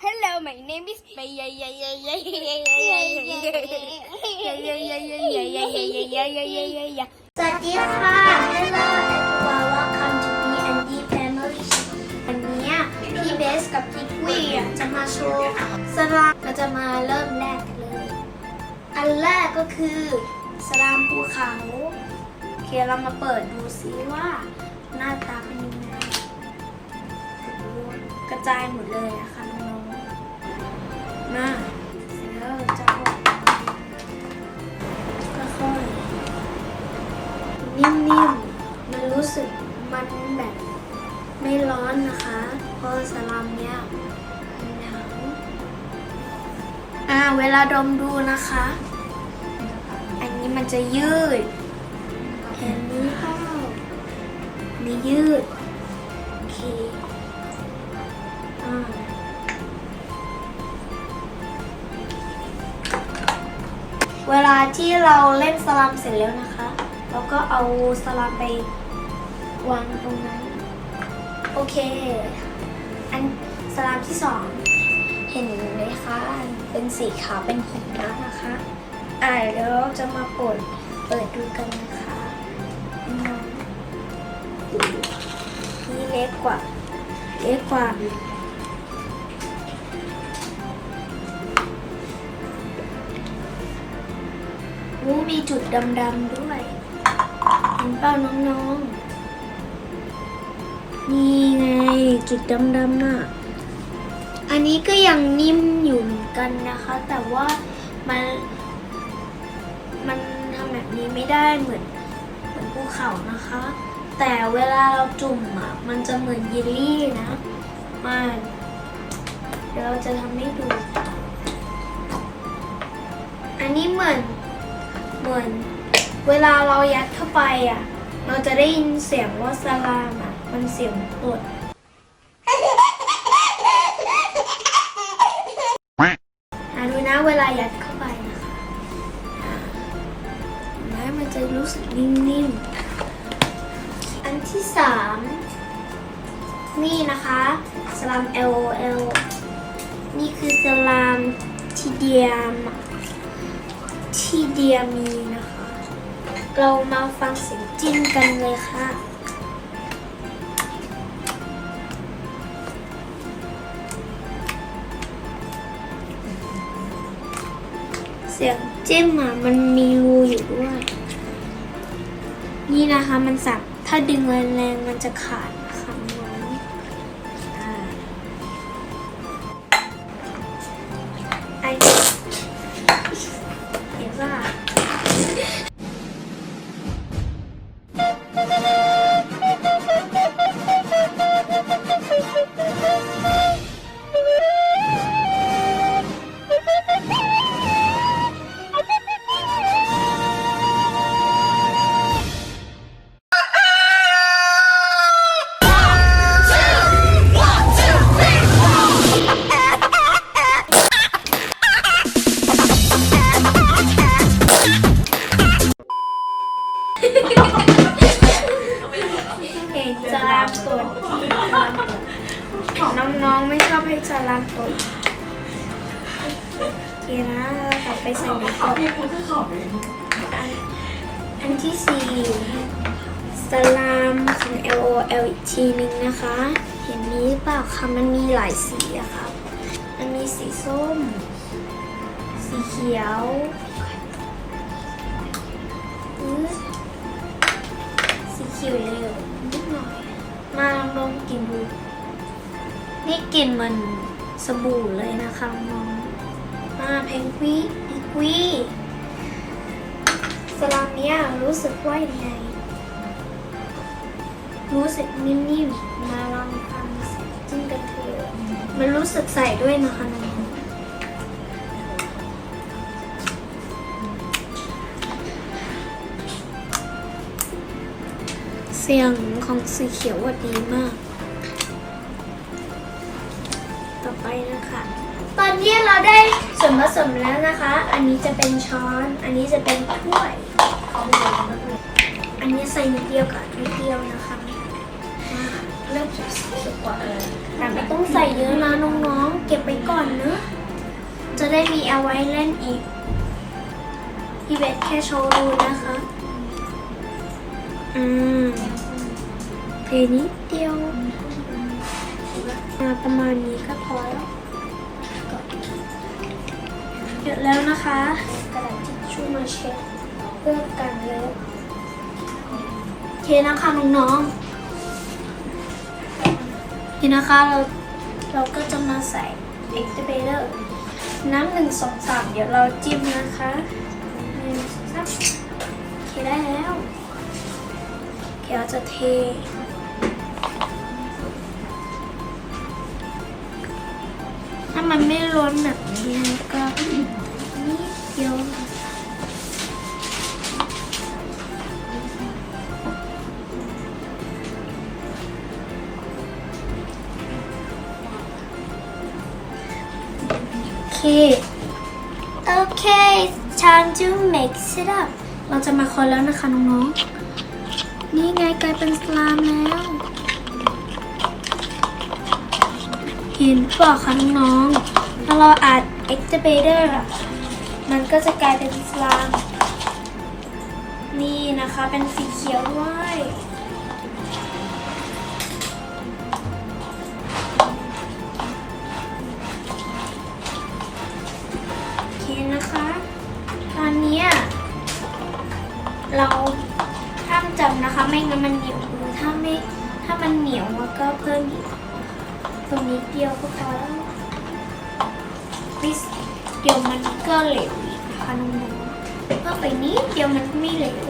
Hello, my name is Baya. สวัสดีค่ะ Hello everyone welcome to B and D Family วันนี้พี่เบสกับพี่กุ้ยจะมาโชว์สลามเราจะมาเริ่มแรกกันเลย อันแรกก็คือสลามภูเขาโอเคเรามาเปิดดูซิว่า หน้าตาเป็นยังไงกระจายหมดเลยนะคะ มาเสร็จแล้วเราจะเอาค่อยๆนิ่มๆ มันรู้สึกมันแบบไม่ร้อนนะคะ เพราะสลัมเนี้ยมันหนาวอ่าเวลาดมดูนะคะ อันนี้มันจะยืดเห็นนี้เปล่านี่ยืด โอเคอ่า เวลาที่เราเล่นสลัมเสร็จแล้วนะคะ เราก็เอาสลัมไปวางตรงนั้น โอเค อันสลัมที่สองเห็นไหมคะเป็นสีขาวเป็นหินแล้วนะคะ อ่าเดี๋ยวเราจะมาเปิดเปิดดูกันนะคะน้องนี่เล็กกว่า เล็กกว่า วูมีจุดดำๆด้วย เห็นเปล่าน้องๆ นี่ไงจุดดำๆอะ อันนี้ก็ยังนิ่มอยู่เหมือนกันนะคะ แต่ว่ามันมันทำแบบนี้ไม่ได้เหมือนเหมือนภูเขานะคะ แต่เวลาเราจุ่มอะมันจะเหมือนเยลลี่นะมันเดี๋ยวเราจะทำให้ดู อันนี้เหมือน เหมือนเวลาเรายัดเข้าไปอะ เราจะได้ยินเสียงว่าสลามอะ มันเสียงปวดหาดูนะเวลายัดเข้าไปนะคะแล้วมันจะรู้สึกนิ่มๆ อันที่สามนี่นะคะสลาม L O L นี่คือสลามทีเดียม ที่เดียมีนะคะ เรามาฟังเสียงจิ้นกันเลยค่ะเสียงจิ้มอะมันมีรูอยู่ด้วย นี่นะคะมันสับถ้าดึงแรงๆมันจะขาด ไม่ชอบให้จรามกดโอเคนะเรากลับไปใส่ในกล่องอันอันที่สี่สลามของ L O L อีกทีนึงนะคะ เห็นนี้เปล่าคะมันมีหลายสีอะครับมันมีสีส้ม สีเขียวสีเขียวเร็วนิดหน่อย มาลองลองกินดู นี่กลิ่นเหมันสบู่เลยนะคะน้องมาเพนกวิอีกวีสลามเนี้ยรู้สึกว่ายังไงรู้สึกนิ่มๆ มาลองทำจิ้มกันเถอะมันรู้สึกใส่ด้วยนะคะน้องเสียงของสีเขียวว่าดีมาก คะตอนนี้เราได้ส่วนผสมแล้วนะคะ อันนี้จะเป็นช้อน อันนี้จะเป็นถ้วยอันนี้ใส่นิดเดียวกับนิดเดียวนะคะมาเริ่มจากสุกกว่าแต่ไม่ต้องใส่เยอะนะน้องๆ เก็บไปก่อนได้มีเอาไว้เล่นอีกพี่เบสแค่โชว์ดูนะคะ อืมเพลงนิดเดียวอ่าประมาณนี้ก็พอแล้ว เสร็จแล้วนะคะกระดาษทิชชู่มาเช็ดเพื่อกันแล้วโอเคนะคะน้องๆนี่นะคะเราเราก็จะมาใส่ activator น้ำหนึ่งสองสามเดี๋ยวเราจิ้มนะคะหนึ่งสองสามโอเคได้แล้วเดี๋ยวจะเท มันไม่ล้นแบบนี้ก็นิดเดียวโอเค โอเค time to mix it up เราจะมาคนแล้วนะคะน้องๆ นี่ไงกลายเป็นสลามแล้ว เห็นปล่าคะน้องๆถ้าเราอัด activator อะมันก็จะกลายเป็นสลาม นี่นะคะเป็นสีเขียวด้วยเคนะคะตอนนี้เราห้ามจับนะคะ ไม่งั้นมันเหนียวมือถ้าไม่ถ้ามันเหนียวมันก็เพิ่มอีก ตรงนี้เดียวก็พอแล้วนิดเดี๋ยวมันก็เหลวอีกนะคะน้องๆเพิ่มไปนิดเดียวมันไม่เหลว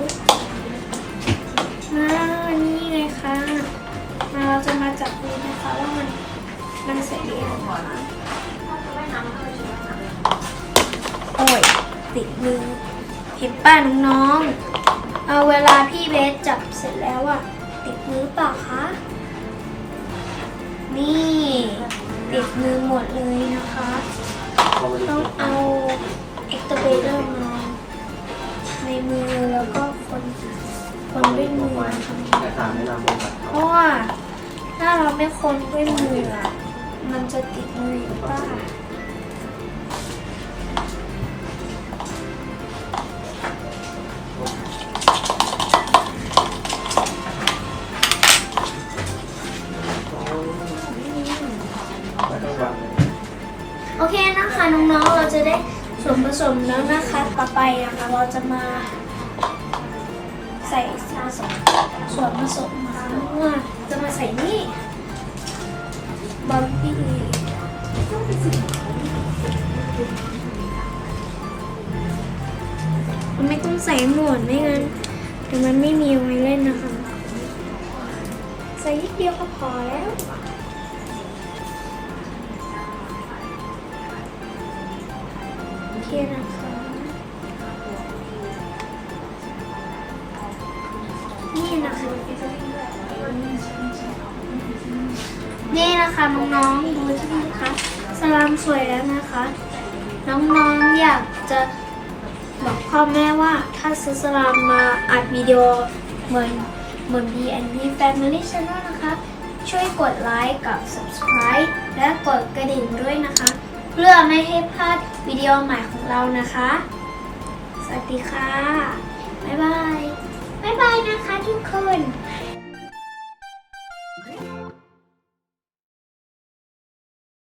มานี่ไงคะมาเราจะมาจับดูนะคะว่ามันมันเสร็จหรือยังคะโอ้ยติดมือเห็นป้าน้องๆเอาเวลาพี่เบสจับเสร็จแล้วอะติดมือเปล่าคะ นี่ติดมือหมดเลยนะคะ ต้องเอาเอ็กซ์เบเดอร์มาในมือแล้วก็คนคนด้วยมือนะคะแต่ตามแนะนำบริษัทเพราะว่าถ้าเราไม่คนด้วยมืออะมันจะติดมืออยู่ป้า วนผสมแล้วนะคะ ต่อไปนะคะเราจะมาใส่ซาสส่วนผสมนะคะว่าจะมาใส่นี่บอลบี้มันไม่ต้องใส่หมดไม่งั้นเดี๋ยวมันไม่มีอาไว้เล่นนะคะ ใส่นิดเดียวก็พอแล้ว เคนะคะนี่นะคะ นี่นะคะน้องๆดูที่นี่นะคะสลามสวยแล้วนะคะ น้องๆอยากจะบอกพ่อแม่ว่าถ้าซื้อสลามมาอัดวิดีโอเหมือนเหมือน B&B Family Channel นะคะ ช่วยกดไลค์กับ subscribe และกดกระดิ่งด้วยนะคะ เพื่อไม่ให้พลาดวิดีโอใหม่ของเรานะคะ สวัสดีค่ะ บ๊ายบาย บ๊ายบายนะคะทุกคน